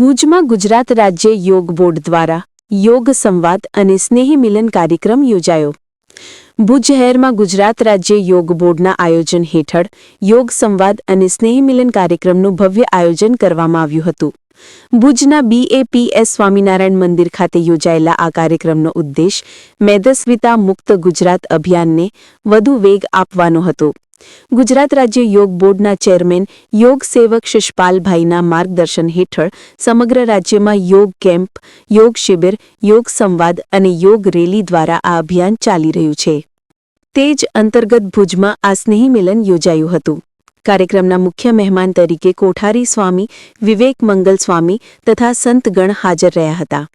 ભુજમાં ગુજરાત રાજ્ય યોગ બોર્ડ દ્વારા યોગ સંવાદ અને સ્નેહી મિલન કાર્યક્રમ યોજાયો. ભુજ શહેરમાં ગુજરાત રાજ્ય યોગ બોર્ડના આયોજન હેઠળ યોગ સંવાદ અને સ્નેહી મિલન કાર્યક્રમનું ભવ્ય આયોજન કરવામાં આવ્યું હતું. ભુજના બીએપીએસ સ્વામિનારાયણ મંદિર ખાતે યોજાયેલા આ કાર્યક્રમનો ઉદ્દેશ મેદસ્વિતા મુક્ત ગુજરાત અભિયાનને વધુ વેગ આપવાનો હતો. ગુજરાત રાજ્ય યોગ બોર્ડના ચેરમેન યોગ સેવક શિષપાલભાઈના માર્ગદર્શન હેઠળ સમગ્ર રાજ્યમાં યોગ કેમ્પ, યોગ શિબિર, યોગ સંવાદ અને યોગ રેલી દ્વારા આ અભિયાન ચાલી રહ્યું છે. તે જ અંતર્ગત ભુજમાં આ સ્નેહી મિલન યોજાયું હતું. કાર્યક્રમના મુખ્ય મહેમાન તરીકે કોઠારી સ્વામી વિવેક મંગલ સ્વામી તથા સંતગણ હાજર રહ્યા હતા.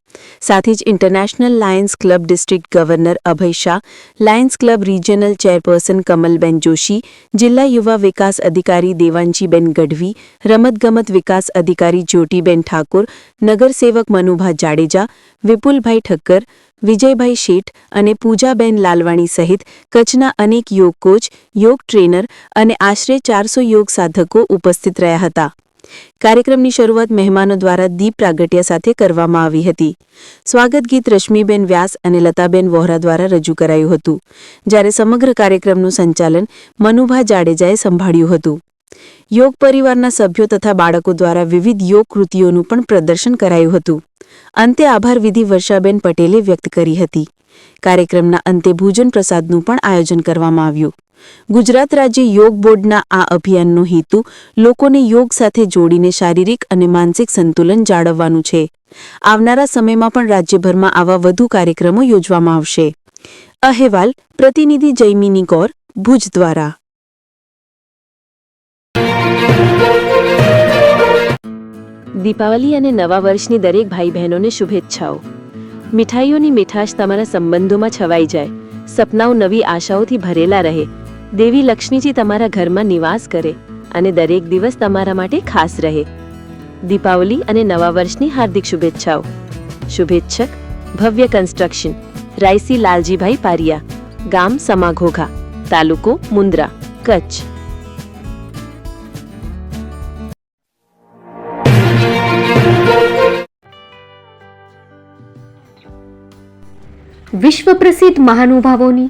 સાથે જ international lions club district governor Abhay Shah lions club regional chairperson Kamalben Joshi, જિલ્લા યુવા વિકાસ અધિકારી દેવાંશીબેન ગઢવી, રમતગમત વિકાસ અધિકારી જ્યોતિબેન ઠાકોર નગરસેવક મનુભા જાડેજા, વિપુલભાઈ ઠક્કર, વિજયભાઈ શેઠ અને પૂજાબેન લાલવાણી સહિત કચ્છના અનેક યોગ કોચ, યોગ ટ્રેનર અને આશરે ચારસો યોગ સાધકો ઉપસ્થિત રહ્યા હતા. કાર્યક્રમની શરૂઆત મહેમાનો દ્વારા દીપ પ્રાગટ્ય સાથે કરવામાં આવી હતી. સ્વાગત ગીત રશ્મિબેન વ્યાસ અને લતાબેન વોહરા દ્વારા રજૂ કરાયું હતું, જ્યારે સમગ્ર કાર્યક્રમનું સંચાલન મનુભા જાડેજાએ સંભાળ્યું હતું. યોગ પરિવારના સભ્યો તથા બાળકો દ્વારા વિવિધ યોગ કૃતિઓનું પણ પ્રદર્શન કરાયું હતું. અંતે આભાર વિધિ વર્ષાબેન પટેલે વ્યક્ત કરી હતી. કાર્યક્રમના અંતે ભોજન પ્રસાદનું પણ આયોજન કરવામાં આવ્યું. ગુજરાત રાજ્ય યોગ બોર્ડના આ અભિયાનનો હેતુ લોકોને યોગ સાથે જોડીને શારીરિક અને માનસિક સંતુલન જાળવવાનું છે. આવનારા સમયમાં પણ રાજ્યભરમાં આવા વધુ કાર્યક્રમો યોજવામાં આવશે. અહેવાલ, પ્રતિનિધિ જયમિની ગૌર ભુજ દ્વારા. દીપાવલી અને નવા વર્ષની દરેક ભાઈ બહેનોને શુભેચ્છાઓ. મીઠાઈઓની મીઠાશ તમારા સંબંધોમાં છવાઈ જાય. સપનાઓ નવી આશાઓથી ભરેલા રહે. દેવી લક્ષ્મીજી તમારા ઘરમાં નિવાસ કરે અને દરેક દિવસ તમારા માટે ખાસ રહે. દીપાવલી અને નવા વર્ષની હાર્દિક શુભેચ્છાઓ. શુભેચ્છક, ભવ્ય કન્સ્ટ્રક્શન રાયસી લાલજીભાઈ પારિયા, ગામ સમાઘોઘા, તાલુકો મુન્દ્રા કચ્છ. વિશ્વ પ્રસિદ્ધ મહાનુભાવોની